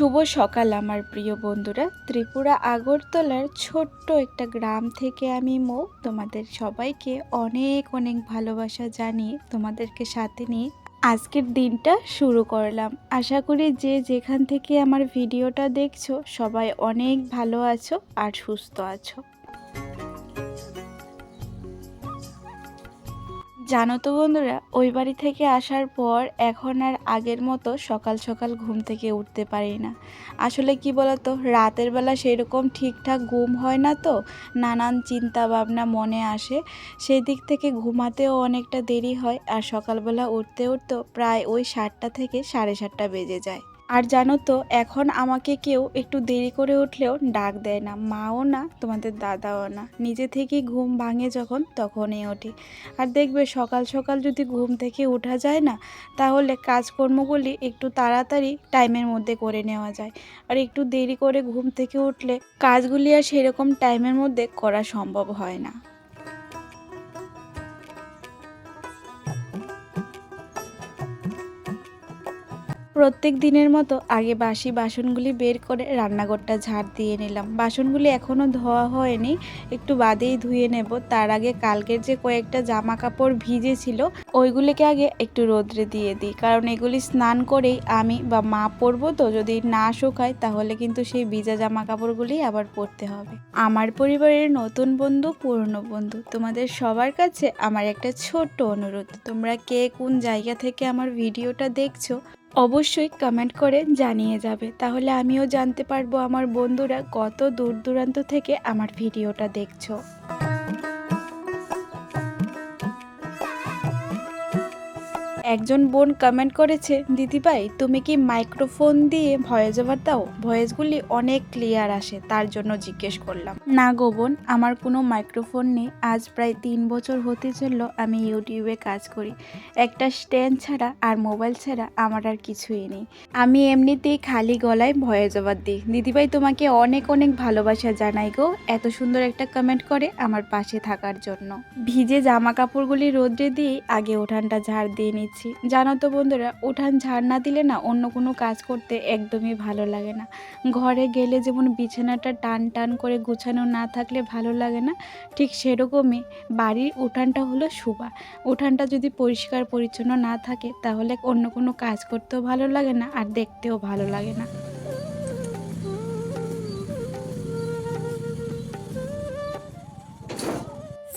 শুভ সকাল আমার প্রিয় বন্ধুরা। ত্রিপুরা আগরতলার ছোট্ট একটা গ্রাম থেকে আমি মো তোমাদের সবাইকে অনেক অনেক ভালোবাসা জানিয়ে তোমাদেরকে সাথে নিয়ে আজকের দিনটা শুরু করলাম। আশা করি যে যেখান থেকে আমার ভিডিওটা দেখছ সবাই অনেক ভালো আছো আর সুস্থ আছো। জানো তো বন্ধুরা, ওই বাড়ি থেকে আসার পর এখন আর আগের মতো সকাল সকাল ঘুম থেকে উঠতে পারি না। আসলে কি বলতো, রাতের বেলা সেরকম ঠিকঠাক ঘুম হয় না তো, নানান চিন্তা ভাবনা মনে আসে। সেই দিক থেকে ঘুমাতেও অনেকটা দেরি হয় আর সকালবেলা উঠতে উঠতেও প্রায় ওই সাতটা থেকে সাড়ে সাতটা বেজে যায়। আর জানো তো, এখন আমাকে কেউ একটু দেরি করে উঠলেও ডাক দেয় না। মাও না, তোমাদের দাদাও না। নিজে থেকেই ঘুম ভাঙে যখন, তখনই ওঠি আর দেখবে সকাল সকাল যদি ঘুম থেকে ওঠা যায় না, তাহলে কাজকর্মগুলি একটু তাড়াতাড়ি টাইমের মধ্যে করে নেওয়া যায়। আর একটু দেরি করে ঘুম থেকে উঠলে, কাজগুলি আর সেরকম টাইমের মধ্যে করা সম্ভব হয় না। প্রত্যেক দিনের মতো আগে বাসি বাসনগুলি বের করে রান্নাঘরটা ঝাড় দিয়ে নিলাম। বাসনগুলি এখনও ধোয়া হয়নি, একটু বাদেই ধুয়ে নেব। তার আগে কালকের যে কয়েকটা জামা কাপড় ভিজে ছিল ওইগুলিকে আগে একটু রোদ্রে দিয়ে দিই। কারণ এগুলি স্নান করেই আমি বা মা পরবো তো, যদি না শুকায় তাহলে কিন্তু সেই ভিজা জামা কাপড়গুলি আবার পরতে হবে। আমার পরিবারের নতুন বন্ধু, পুরনো বন্ধু, তোমাদের সবার কাছে আমার একটা ছোট্ট অনুরোধ। তোমরা কে কোন জায়গা থেকে আমার ভিডিওটা দেখছ অবশ্যই কমেন্ট করে জানিয়ে যাবে। তাহলে আমিও জানতে পারব আমার বন্ধুরা কত দূর দূরান্ত থেকে আমার ভিডিওটা দেখছ। একজন বোন কমেন্ট করেছে দিদিভাই তুমি কি মাইক্রোফোন দিয়ে ভয়েস ওভার দাও? ভয়েসগুলি অনেক ক্লিয়ার আসে, তার জন্য জিজ্ঞেস করলাম। না গো বোন, আমার কোনো মাইক্রোফোন নেই। আজ প্রায় তিন বছর হতে চলল, আমি ইউটিউবে কাজ করি। একটা স্ট্যান্ড ছাড়া আর মোবাইল ছাড়া আমার আর কিছুই নেই। আমি এমনিতেই খালি গলায় ভয়েস ওভার দিই। দিদিভাই তোমাকে অনেক অনেক ভালোবাসা জানাই গো। এত সুন্দর একটা কমেন্ট করে আমার পাশে থাকার জন্য। ভিজে জামা কাপড়গুলি রোদ্রে দিয়ে আগে উঠানটা ঝাড় দিয়ে নিচ্ছি। জানো তো বন্ধুরা, উঠান ঝাড় না দিলে না অন্য কোনো কাজ করতে একদমই ভালো লাগে না। ঘরে গেলে যেমন বিছানাটা টান টান করে গুছানো না থাকলে ভালো লাগে না, ঠিক সেরকমই বাড়ির উঠানটা হলো শুভা। উঠানটা যদি পরিষ্কার পরিচ্ছন্ন না থাকে, তাহলে অন্য কোনো কাজ করতেও ভালো লাগে না আর দেখতেও ভালো লাগে না।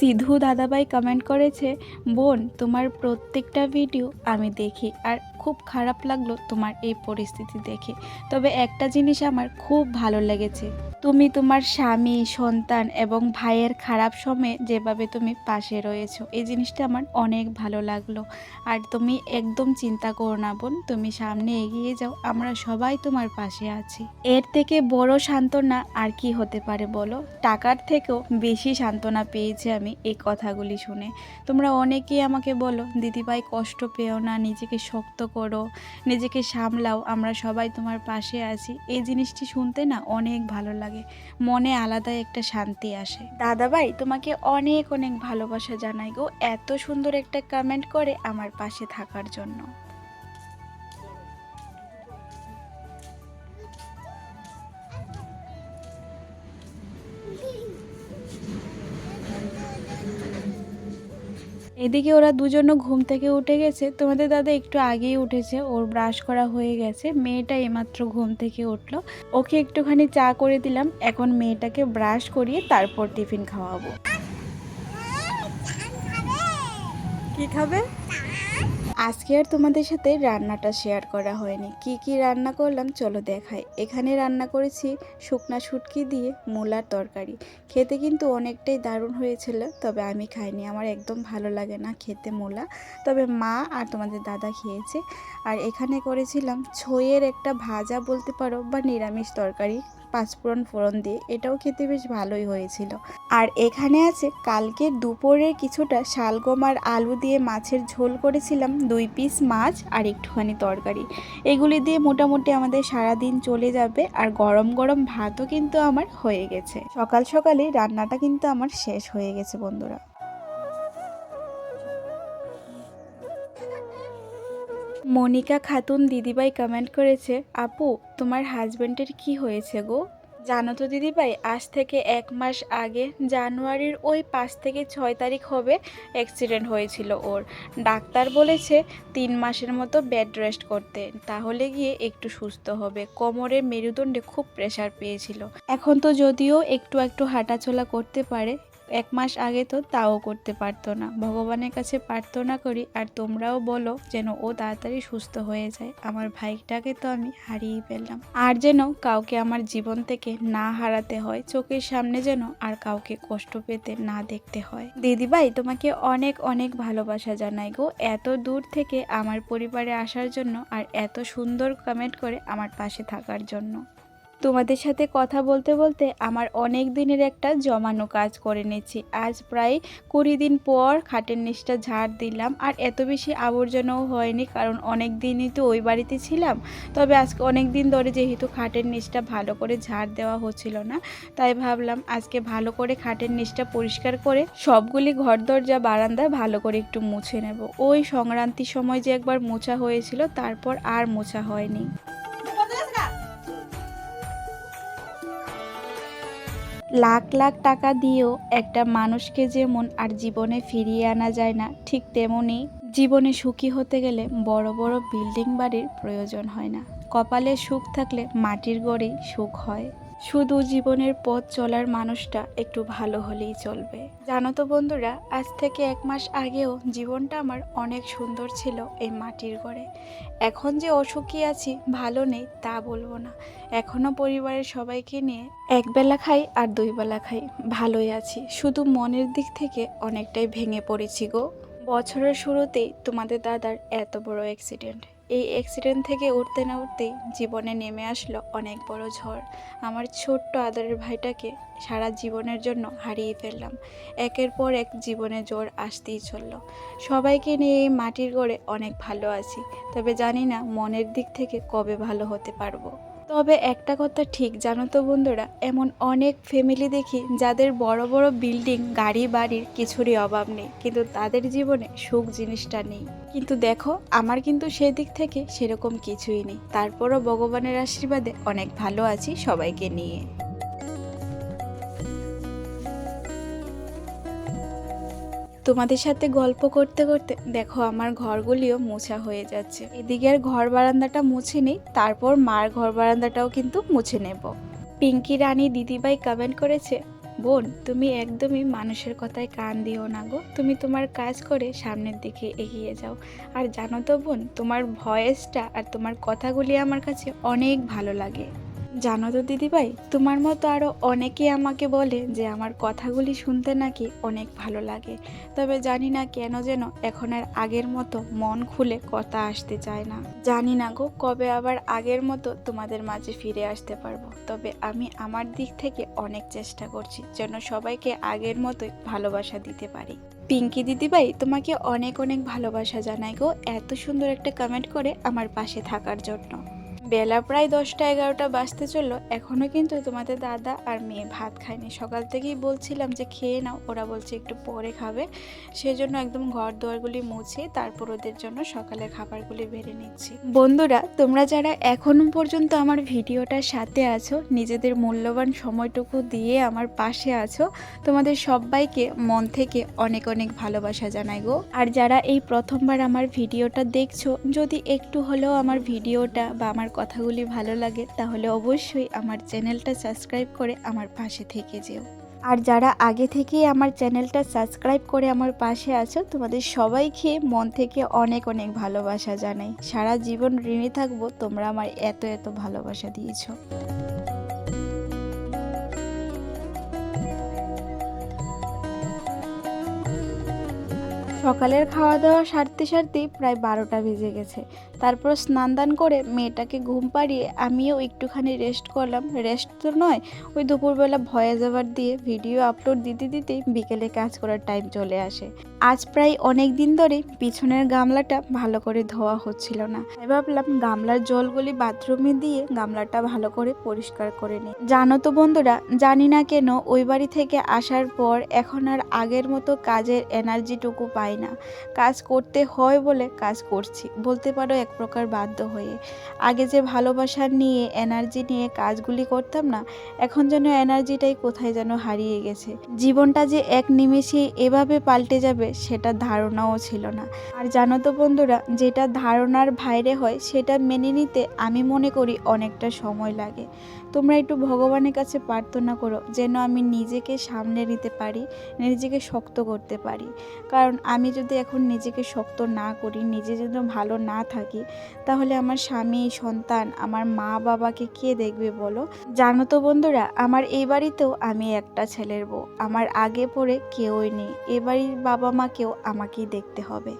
সিধু দাদাভাই কমেন্ট করেছে বোন তোমার প্রত্যেকটা ভিডিও আমি দেখি আর খুব খারাপ লাগল তোমার এই পরিস্থিতি দেখে। তবে একটা জিনিস আমার খুব ভালো লেগেছে। তুমি তোমার স্বামী, সন্তান এবং ভাইয়ের খারাপ সময়ে যেভাবে তুমি পাশে রয়েছো, এই জিনিসটা আমার অনেক ভালো লাগল। আর তুমি একদম চিন্তা করো না বোন, তুমি সামনে এগিয়ে যাও, আমরা সবাই তোমার পাশে আছি। এর থেকে বড় সান্ত্বনা আর কি হতে পারে বলো? টাকার থেকেও বেশি সান্ত্বনা পেয়েছি আমি এই কথাগুলি শুনে। তোমরা অনেকেই আমাকে বলো, দিদিভাই, কষ্ট পেও না, নিজেকে শক্ত করো, নিজেকে সামলাও, আমরা সবাই তোমার পাশে আছি। এই জিনিসটি শুনতে না অনেক ভালো লাগে। মনে আলাদাই একটা শান্তি আসে। দাদাভাই, তোমাকে অনেক অনেক ভালোবাসা জানাই গো। এত সুন্দর একটা কমেন্ট করে আমার পাশে থাকার জন্য। এদিকে ওরা দুজনও ঘুম থেকে উঠে গেছে। তোমাদের দাদা একটু আগেই উঠেছে ওর ব্রাশ করা হয়ে গেছে। মেয়েটা এমাত্র ঘুম থেকে উঠল। ওকে একটুখানি চা করে দিলাম। এখন মেয়েটাকে ব্রাশ করিয়ে তারপর টিফিন খাওয়াবো। কি খাবে? আজকে আর তোমাদের সাথে রান্নাটা শেয়ার করা হয়নি। কি কি রান্না করলাম চলো দেখাই। এখানে রান্না করেছি শুকনা শুটকি দিয়ে মূলার তরকারি। খেতে কিন্তু অনেকটাই দারুণ হয়েছিল, তবে আমি খাইনি। আমার একদম ভালো লাগে না খেতে মূলা। তবে মা আর তোমাদের দাদা খেয়েছে। আর এখানে করেছিলাম ছইয়ের একটা ভাজা বলতে পারো বা নিরামিষ তরকারি। পাঁচফোড়ন ফোড়ন দিয়ে, এটাও খেতে বেশ ভালোই হয়েছিল। আর এখানে আছে, কালকে দুপুরের কিছুটা শালগম আর আলু দিয়ে মাছের ঝোল করেছিলাম, দুই পিস মাছ আর একটুখানি তরকারি। এগুলি দিয়ে মোটামুটি আমাদের সারা দিন চলে যাবে আর গরম গরম ভাতও কিন্তু আমার হয়ে গেছে। সকাল সকালে রান্নাটা কিন্তু আমার শেষ হয়ে গেছে, বন্ধুরা। মনিকা খাতুন দিদিভাই কমেন্ট করেছে, আপু, তোমার হাজব্যান্ডের কি হয়েছে গো? জানো তো দিদিভাই, আজ থেকে এক মাস আগে জানুয়ারির ওই পাঁচ থেকে ছয় তারিখ হবে অ্যাক্সিডেন্ট হয়েছিল ওর। ডাক্তার বলেছে তিন মাসের মতো বেড রেস্ট করতে, তাহলে গিয়ে একটু সুস্থ হবে। কোমরে মেরুদণ্ডে খুব প্রেশার পেয়েছিল। এখন তো যদিও একটু একটু হাঁটাচলা করতে পারে এক মাস আগে তো তাও করতে পারতো না। ভগবানের কাছে প্রার্থনা করি আর তোমরাও বলো যেন ও তাড়াতাড়ি সুস্থ হয়ে যায়। আমার ভাইটাকে তো আমি হারিয়ে ফেললাম। আর যেন কাউকে আমার জীবন থেকে না হারাতে হয়, চোখের সামনে যেন আর কাউকে কষ্ট পেতে না দেখতে হয়। দিদিভাই, তোমাকে অনেক অনেক ভালোবাসা জানাই গো। এত দূর থেকে আমার পরিবারে আসার জন্য আর এত সুন্দর কমেন্ট করে আমার পাশে থাকার জন্য। তোমাদের সাথে কথা বলতে বলতে আমার অনেক দিনের একটা জমানো কাজ করে নিচ্ছি আজ প্রায় কুড়ি দিন পর খাটের নিচটা ঝাড় দিলাম আর এত বেশি আবর্জনাও হয়নি কারণ অনেক দিনই তো ওই বাড়িতে ছিলাম। তবে আজকে অনেক দিন ধরে যেহেতু খাটের নিচটা ভালো করে ঝাড় দেওয়া হচ্ছিল না, তাই ভাবলাম আজকে ভালো করে খাটের নিচটা পরিষ্কার করে সবগুলি ঘর দরজা, বারান্দা ভালো করে একটু মুছে নেব। ওই সংক্রান্তির সময় যে একবার মোছা হয়েছিল, তারপর আর মোছা হয়নি। লাখ লাখ টাকা দিয়েও একটা মানুষকে যেমন আর জীবনে ফিরিয়ে আনা যায় না, ঠিক তেমনই জীবনে সুখী হতে গেলে বড় বড় বিল্ডিং বাড়ির প্রয়োজন হয় না। কপালে সুখ থাকলে মাটির গড়েই সুখ হয়। শুধু জীবনের পথ চলার মানুষটা একটু ভালো হলেই চলবে। জানো তো বন্ধুরা, আজ থেকে এক মাস আগেও জীবনটা আমার অনেক সুন্দর ছিল এই মাটির ঘরে। এখন যে অসুখী আছি, ভালো নেই তা বলব না। এখনও পরিবারের সবাইকে নিয়ে একবেলা খাই আর দুই বেলা খাই, ভালোই আছি। শুধু মনের দিক থেকে অনেকটাই ভেঙে পড়েছি গো। বছরের শুরুতেই তোমাদের দাদার এত বড় অ্যাক্সিডেন্ট এই অ্যাক্সিডেন্ট থেকে উঠতে না উঠতেই জীবনে নেমে আসলো অনেক বড় ঝড়। আমার ছোট্ট আদরের ভাইটাকে সারা জীবনের জন্য হারিয়ে ফেললাম। একের পর এক জীবনে জোর আসতেই চলল। সবাইকে নিয়ে এই মাটির গড়ে অনেক ভালো আছি, তবে জানি না মনের দিক থেকে কবে ভালো হতে পারব। তবে একটা কথা ঠিক, জানো তো বন্ধুরা, এমন অনেক ফ্যামিলি দেখি যাদের বড় বড় বিল্ডিং গাড়ি বাড়ির কিছুরই অভাব নেই, কিন্তু তাদের জীবনে সুখ জিনিসটা নেই। কিন্তু দেখো, আমার কিন্তু সেই দিক থেকে সেরকম কিছুই নেই। তারপরও ভগবানের আশীর্বাদে অনেক ভালো আছি সবাইকে নিয়ে। তোমাদের সাথে গল্প করতে করতে, দেখো আমার ঘরগুলিও মোছা হয়ে যাচ্ছে। এদিকের ঘর বারান্দাটা মুছে নিই, তারপর মার ঘর বারান্দাটাও কিন্তু মুছে নেব। পিঙ্কি রানী দিদিভাই কমেন্ট করেছে, বোন, তুমি একদমই মানুষের কথায় কান দিও না গো। তুমি তোমার কাজ করে সামনের দিকে এগিয়ে যাও। আর জানো তো বোন, তোমার ভয়েসটা আর তোমার কথাগুলি আমার কাছে অনেক ভালো লাগে। জানো তো দিদিভাই, তোমার মতো আরও অনেকে আমাকে বলে যে আমার কথাগুলি শুনতে নাকি অনেক ভালো লাগে। তবে জানি না কেন যেন এখন আর আগের মতো মন খুলে কথা আসতে চায় না। জানি না গো কবে আবার আগের মতো তোমাদের মাঝে ফিরে আসতে পারব। তবে আমি আমার দিক থেকে অনেক চেষ্টা করছি যেন সবাইকে আগের মতোই ভালোবাসা দিতে পারি। পিঙ্কি দিদিভাই, তোমাকে অনেক অনেক ভালোবাসা জানাই গো এত সুন্দর একটা কমেন্ট করে আমার পাশে থাকার জন্য। বেলা প্রায় দশটা এগারোটা বাজতে চলল। এখনও কিন্তু তোমাদের দাদা আর মেয়ে ভাত খায়নি। সকাল থেকেই বলছিলাম যে খেয়ে নাও, ওরা বলছে একটু পরে খাবে। সেজন্য একদম ঘর দুয়ারগুলি মুছে তারপর ওদের জন্য সকালের খাবারগুলি বেড়ে নিচ্ছি। বন্ধুরা, তোমরা যারা এখনও পর্যন্ত আমার ভিডিওটার সাথে আছো, নিজেদের মূল্যবান সময়টুকু দিয়ে আমার পাশে আছো, তোমাদের সবাইকে মন থেকে অনেক অনেক ভালোবাসা জানাই গো। আর যারা এই প্রথমবার আমার ভিডিওটা দেখছ, যদি একটু হলেও আমার ভিডিওটা বা আমার কথাগুলি ভালো লাগে, তাহলে অবশ্যই আমার চ্যানেলটা সাবস্ক্রাইব করে আমার পাশে থেকে যেও। আর যারা আগে থেকেই আমার চ্যানেলটা সাবস্ক্রাইব করে আমার পাশে আছো, তোমাদের সবাইকে মন থেকে অনেক অনেক ভালোবাসা জানাই। সারা জীবন ঋণী থাকব, তোমরা আমার এত এত ভালোবাসা দিয়েছ। সকালের খাওয়া দাওয়া সারতে সারতেই প্রায় বারোটা বেজে গেছে। তারপর স্নান দান করে মেয়েটাকে ঘুম পাড়িয়ে আমিও একটুখানি রেস্ট করলাম। রেস্ট তো নয়, ওই দুপুরবেলা ভয়ে যাবার দিয়ে ভিডিও আপলোড দিতে দিতেই বিকেলে কাজ করার টাইম চলে আসে। আজ প্রায় অনেক দিন ধরে পিছনের গামলাটা ভালো করে ধোয়া হচ্ছিল না। তাই ভাবলাম গামলার জলগুলি বাথরুমে দিয়ে গামলাটা ভালো করে পরিষ্কার করে নিই। জানো তো বন্ধুরা, জানি না কেন ওই বাড়ি থেকে আসার পর এখন আর আগের মতো কাজের এনার্জিটুকু পাই না। কাজ করতে হয় বলে কাজ করছি। বলতে পারো এক প্রকার বাধ্য হয়ে। আগে যে ভালোবাসা নিয়ে এনার্জি নিয়ে কাজগুলি করতাম না, এখন যেন এনার্জিটাই কোথায় যেন হারিয়ে গেছে। জীবনটা যে এক নিমেষে এভাবে পাল্টে যাবে, সেটা ধারণাও ছিল না। আর জানো তো বন্ধুরা, যেটা ধারণার বাইরে হয়, সেটা মেনে নিতে আমি মনে করি অনেকটা সময় লাগে। তোমরা একটু ভগবানের কাছে প্রার্থনা করো যেন আমি নিজেকে সামনে নিতে পারি, নিজেকে শক্ত করতে পারি। কারণ আমি যদি এখন নিজেকে শক্ত না করি, নিজে যদি ভালো না থাকি, তাহলে আমার স্বামী, সন্তান, আমার মা বাবাকে কে দেখবে বলো? জানো তো বন্ধুরা, আমার এই বাড়িতেও আমি একটা ছেলের বউ। আমার আগে পড়ে কেউই নেই। এ বাড়ির বাবা মাকেও আমাকেই দেখতে হবে।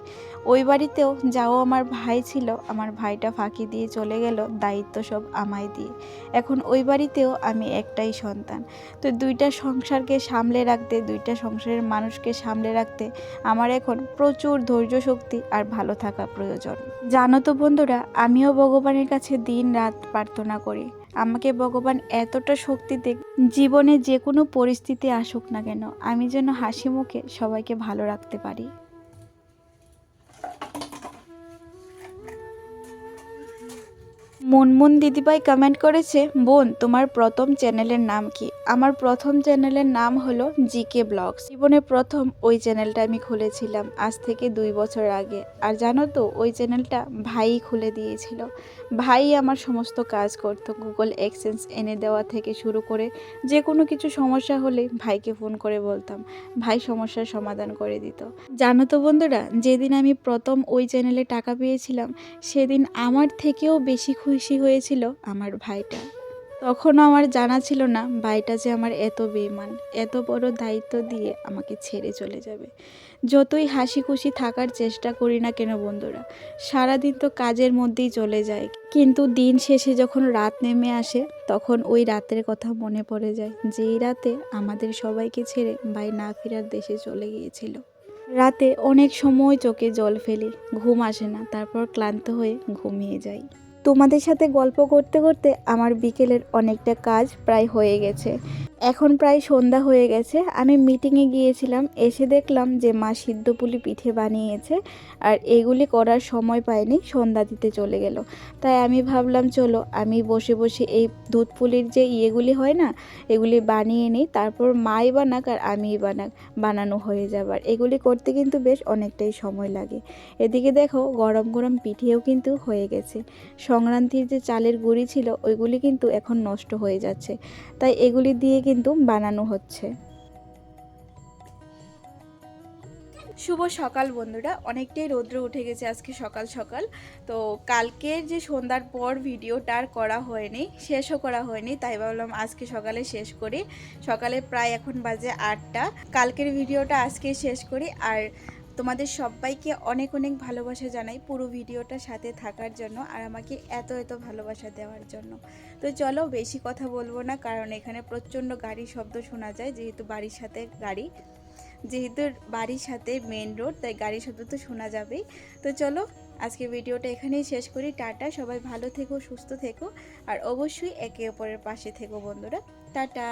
ওই বাড়িতেও যাও আমার ভাই ছিল, আমার ভাইটা ফাঁকি দিয়ে চলে গেল, দায়িত্ব সব আমায় দিয়ে। এখন ওই বাড়িতেও আমি একটাই সন্তান। তো দুইটা সংসারকে সামলে রাখতে, দুইটা সংসারের মানুষকে সামলে রাখতে আমার এখন প্রচুর ধৈর্য শক্তি আর ভালো থাকা প্রয়োজন। জানো তো বন্ধুরা, আমিও ভগবানের কাছে দিন রাত প্রার্থনা করি। আমাকে ভগবান এতটা শক্তি দেখ, জীবনে যে কোনো পরিস্থিতি আসুক না কেন, আমি যেন হাসি মুখে সবাইকে ভালো রাখতে পারি। মনমন দিদিভাই কমেন্ট করেছে, বোন, তোমার প্রথম চ্যানেলের নাম কি? আমার প্রথম চ্যানেলের নাম হলো জিকে ব্লগস। জীবনে প্রথম ওই চ্যানেলটা আমি খুলেছিলাম, আজ থেকে দুই বছর আগে। আর জানো তো, ওই চ্যানেলটা ভাই খুলে দিয়েছিল। ভাই আমার সমস্ত কাজ করতো গুগল এক্সচেঞ্জ এনে দেওয়া থেকে শুরু করে যে কোনো কিছু সমস্যা হলে ভাইকে ফোন করে বলতাম। ভাই সমস্যার সমাধান করে দিত। জানো তো বন্ধুরা, যেদিন আমি প্রথম ওই চ্যানেলে টাকা পেয়েছিলাম, সেদিন আমার থেকেও বেশি খুশি হয়েছিল আমার ভাইটা। তখনও আমার জানা ছিল না ভাইটা যে আমার এত বেমান এত বড় দায়িত্ব দিয়ে আমাকে ছেড়ে চলে যাবে। যতই হাসি খুশি থাকার চেষ্টা করি না কেন বন্ধুরা, সারাদিন তো কাজের মধ্যেই চলে যায়। কিন্তু দিন শেষে যখন রাত নেমে আসে, তখন ওই রাতের কথা মনে পড়ে যায় যেই রাতে আমাদের সবাইকে ছেড়ে ভাই না ফেরার দেশে চলে গিয়েছিল। রাতে অনেক সময় চোখে জল ফেলি, ঘুম আসে না, তারপর ক্লান্ত হয়ে ঘুমিয়ে যাই। তোমাদের সাথে গল্প করতে করতে আমার বিকেলের অনেকটা কাজ প্রায় হয়ে গেছে। এখন প্রায় সন্ধ্যা হয়ে গেছে। আমি মিটিংয়ে গিয়েছিলাম, এসে দেখলাম যে মা সিদ্ধ পুলি পিঠে বানিয়েছে আর এগুলি করার সময় পাইনি, সন্ধ্যা দিতে চলে গেল। তাই আমি ভাবলাম, চলো আমি বসে বসে এই দুধ পুলির যে ইয়েগুলি হয় না, এগুলি বানিয়ে নিই। তারপর মাই বানাক আর আমিই বানাক, বানানো হয়ে যাবার। এগুলি করতে কিন্তু বেশ অনেকটাই সময় লাগে। এদিকে দেখো গরম গরম পিঠেও কিন্তু হয়ে গেছে। সংক্রান্তির যে চালের গুঁড়ি ছিল, ওইগুলি কিন্তু এখন নষ্ট হয়ে যাচ্ছে। তাই এগুলি দিয়ে কিন্তু বানানো হচ্ছে। শুভ সকাল বন্ধুরা। অনেকটাই রৌদ্র উঠে গেছে আজকে সকাল সকাল। তো কালকের যে সন্ধ্যার পর ভিডিওটা আর করা হয়নি, শেষও করা হয়নি, তাই ভাবলাম আজকে সকালে শেষ করি। সকালে প্রায় এখন বাজে আটটা। কালকের ভিডিওটা আজকে শেষ করি। আর তোমাদের সবাইকে অনেক অনেক ভালোবাসা জানাই পুরো ভিডিওটার সাথে থাকার জন্য আর আমাকে এত এত ভালোবাসা দেওয়ার জন্য। তো চলো বেশি কথা বলব না কারণ এখানে প্রচণ্ড গাড়ির শব্দ শোনা যায়, যেহেতু বাড়ির সাথে গাড়ি। যেহেতু বাড়ির সাথে মেন রোড তাই গাড়ির শব্দ তো শোনা যাবেই। তো চলো আজকে ভিডিওটা এখানেই শেষ করি। টাটা, সবাই ভালো থেকো, সুস্থ থেকো। আর অবশ্যই একে অপরের পাশে থেকো বন্ধুরা। টাটা।